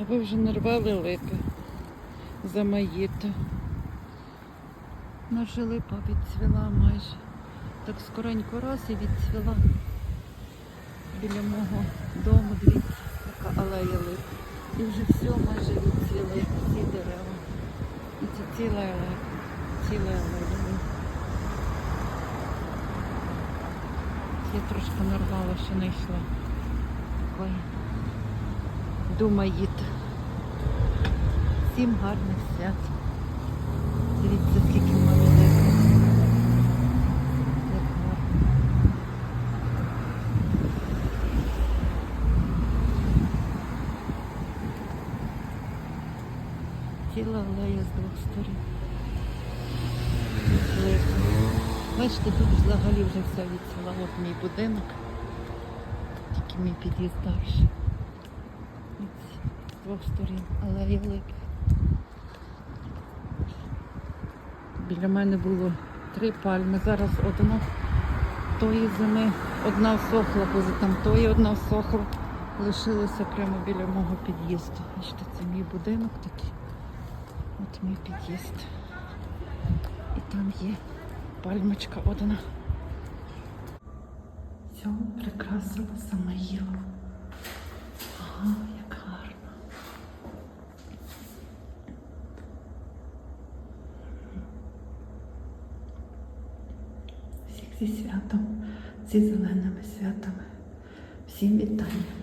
А ви вже нарвали липи замаїти. Наша липа відцвіла майже. Так скоренько раз і відцвіла. Біля мого дому, дивіться, яка алея лип. І вже все майже відцвіли, всі дерева. І це ціла алея. Ціла алея. Я трошки нарвала, що не йшла. Такої. Думаєте. Всім гарних свят. Дивіться, скільки. Як гарно. Ціла з двох сторін. Бачите, тут взагалі вже все відсіла. От мій будинок. Тільки мій під'їзд далі. Двох сторін алея липи. Біля мене було три пальми. Зараз одна тої зими одна всохла, бо там тої одна всохла. Лишилася прямо біля мого під'їзду. Бачите, це мій будинок такий. От мій під'їзд. І там є пальмочка одна. Все прикрасила Самаїл. Ага, зі святом, зі зеленими святами. Всім вітання.